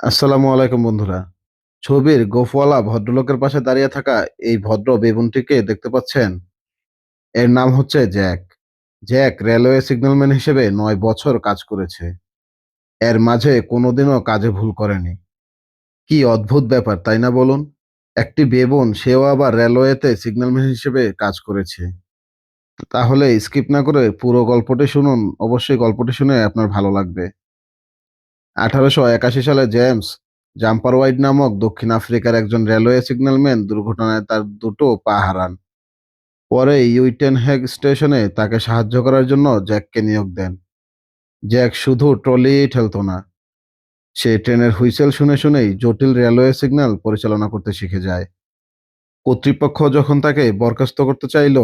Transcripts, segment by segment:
আসসালামু আলাইকুম বন্ধুরা। ছবির গোফওয়ালা ভদ্রলোকের পাশে দাঁড়িয়ে থাকা এই ভদ্র বেবুনটিকে দেখতে পাচ্ছেন? এর নাম হচ্ছে জ্যাক। জ্যাক রেলওয়ে সিগন্যালম্যান হিসেবে নয় বছর কাজ করেছে। এর মাঝে কোনোদিনও কাজে ভুল করেনি। কি অদ্ভুত ব্যাপার, তাই না বলুন? একটি বেবুন সেও আবার রেলওয়েতে সিগন্যালম্যান হিসেবে কাজ করেছে। তাহলে স্কিপ না করে পুরো গল্পটি শুনুন। অবশ্যই গল্পটি শুনে আপনার ভালো লাগবে। আঠারোশো একাশি সালে জেমস জাম্পার ওয়াইড নামক দক্ষিণ আফ্রিকার একজন রেলওয়ে সিগন্যালম্যান দুর্ঘটনায় তার দুটো পা হারান। পরে ইউইটেনহেগ স্টেশনে তাকে সাহায্য করার জন্য জ্যাককে নিয়োগ দেন। জ্যাক শুধু ট্রলি ঠেলতো না, সে ট্রেনের হুইসেল শুনে শুনেই জটিল রেলওয়ে সিগন্যাল পরিচালনা করতে শিখে যায়। কর্তৃপক্ষ যখন তাকে বরখাস্ত করতে চাইল,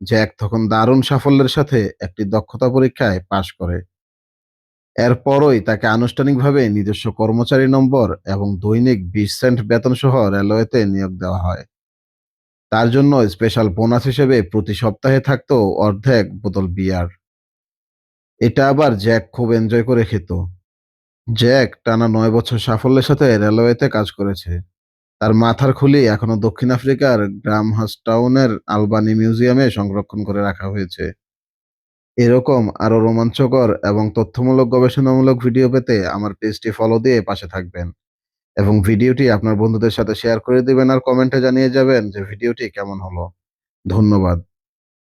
জ্যাক তখন দারুণ সাফল্যের সাথে একটি দক্ষতা পরীক্ষায় পাশ করে। এরপরই তাকে আনুষ্ঠানিকভাবে নিজস্ব কর্মচারী নম্বর এবং দৈনিক বিশ সেন্ট বেতন সহ রেলওয়েতে নিয়োগ দেওয়া হয়। তার জন্য স্পেশাল বোনাস হিসেবে প্রতি সপ্তাহে থাকতো অর্ধেক বোতল বিয়ার। এটা আবার জ্যাক খুব এনজয় করে খেত। জ্যাক টানা নয় বছর সাফল্যের সাথে রেলওয়েতে কাজ করেছে। তার মাথার খুলি এখনও দক্ষিণ আফ্রিকার গ্রাম টাউনের আলবানি মিউজিয়ামে সংরক্ষণ করে রাখা হয়েছে। এরকম আরও রোমাঞ্চকর এবং তথ্যমূলক গবেষণামূলক ভিডিও পেতে আমার পেজটি ফলো দিয়ে পাশে থাকবেন। এবং ভিডিওটি আপনার বন্ধুদের সাথে শেয়ার করে দিবেন আর কমেন্টে জানিয়ে যাবেন যে ভিডিওটি কেমন হলো। ধন্যবাদ।